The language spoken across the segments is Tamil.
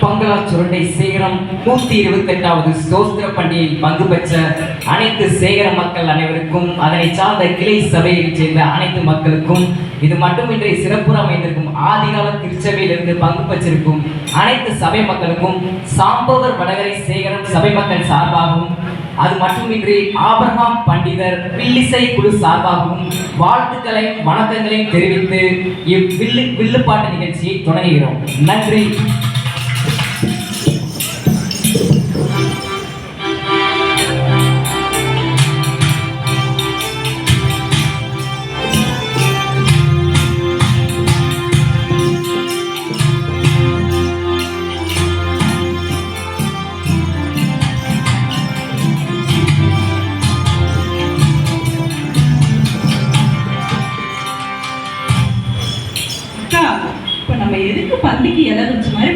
பங்களா சுருண்டை சேகரம் நூத்தி இருபத்தி எட்டாவது சோஸ்திர பண்டிகையில் பங்கு பெற்ற அனைத்து சேகர மக்கள் அனைவருக்கும் அதனை சார்ந்த கிளை சபையைச் சேர்ந்த அனைத்து மக்களுக்கும் இது மட்டுமின்றி சிறப்புற அமைந்திருக்கும் ஆதிகால திருச்சபையிலிருந்து பங்கு பெற்றிருக்கும் அனைத்து சபை மக்களுக்கும் சாம்பவர் வடகரை சேகரம் சபை மக்கள் சார்பாகவும் அது மட்டுமின்றி ஆபிரகாம் பண்டிதர் வில்லிசை குழு சார்பாகவும் வாழ்த்துக்களையும் வணக்கங்களையும் தெரிவித்து இவ்வில்லு வில்லுப்பாட்டு நிகழ்ச்சியை தொடங்குகிறோம். நன்றி.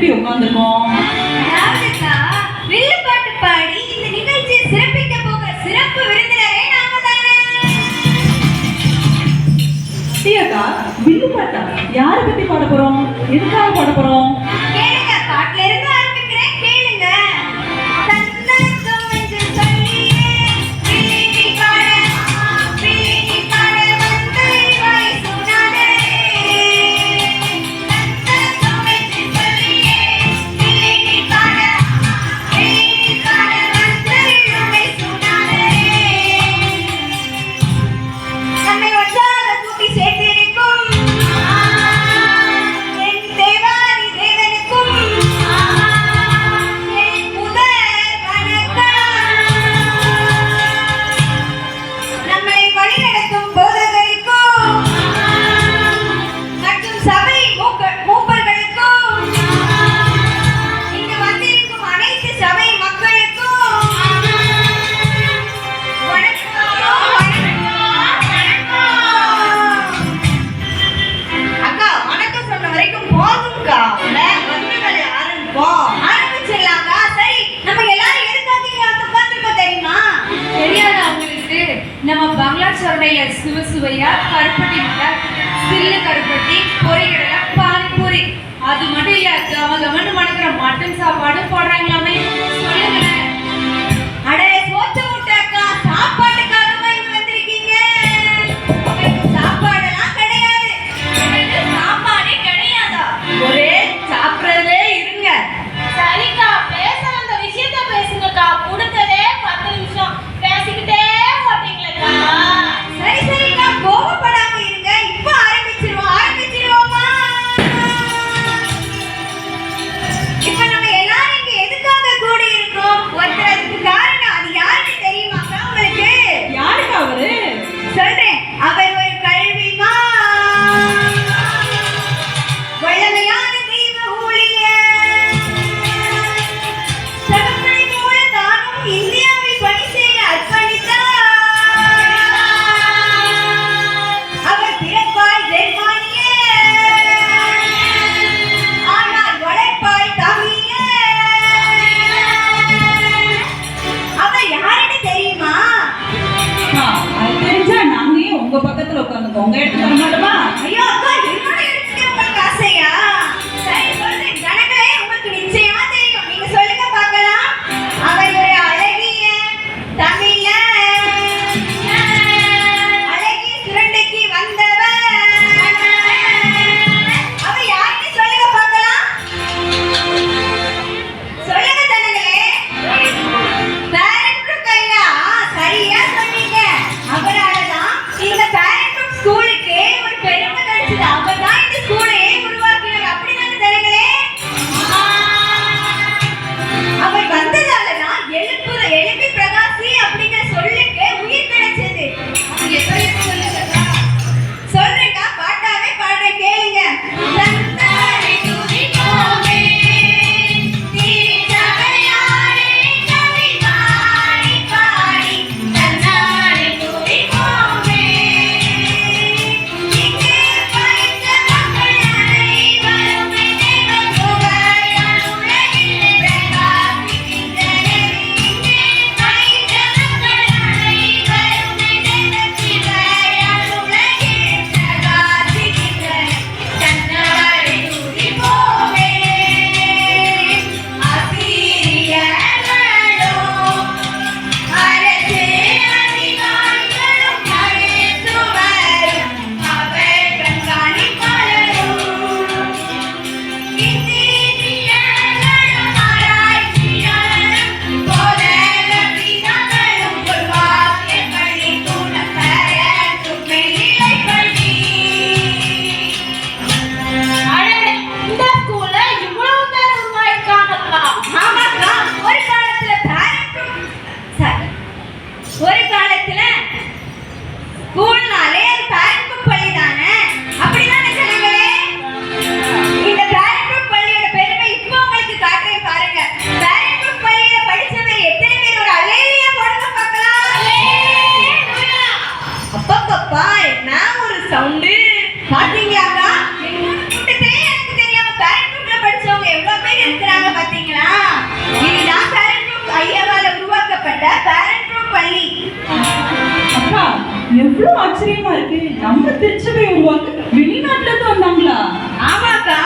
உட்காந்துருக்கோம் அதாவதுக்கா, வில்லுப்பாட்டு பாடி இந்த நிகழ்ச்சியை சிறப்பிக்க போக சிறப்பு விருந்தினரே நாம தானே பாட்டா? யாரை பத்தி பாட போறோம்? எதுக்காக பாட போறோம்? சில்லு கருப்பட்டி பொரிகடலை பானிபூரி. அது மட்டும் இல்ல அவங்க மட்டும் மணக்கிற மட்டன் சாப்பாடு போடுறாங்களாமே. உங்க இடத்துல இவ்வளவு ஆச்சரியமா இருக்கு. நம்ம திருச்சபை உருவாக்க வெளிநாட்டுல இருந்து வந்தாங்களா? ஆமாக்கா.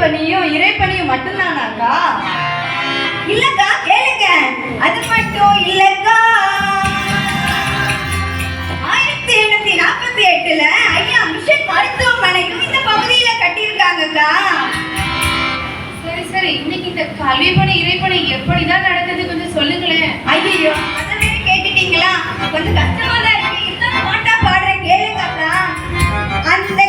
திருப்பணியும் இறைப்பணியும் மட்டும்தானாக்கா? இல்லக்கா கேளுங்க. அது மட்டும் இல்லக்கா. ஆயிரத்தி எழுநூத்தி நாற்பத்தி எட்டுல ஐயா மிஷன் மருத்துவமனையும் இந்த பகுதியில கட்டியிருக்காங்கக்கா. சரி சரி. இன்னைக்கு இந்த கல்வி பணி இறைப்பணி எப்படிதான் நடந்தது கொஞ்சம் சொல்லுங்களேன். ஐயோ அதை கேட்டுட்டீங்களா? கொஞ்சம் கஷ்டமா தான் இருக்கு. இருந்தாலும் பாட்டா பாடுற கேளுங்கக்கா. அந்த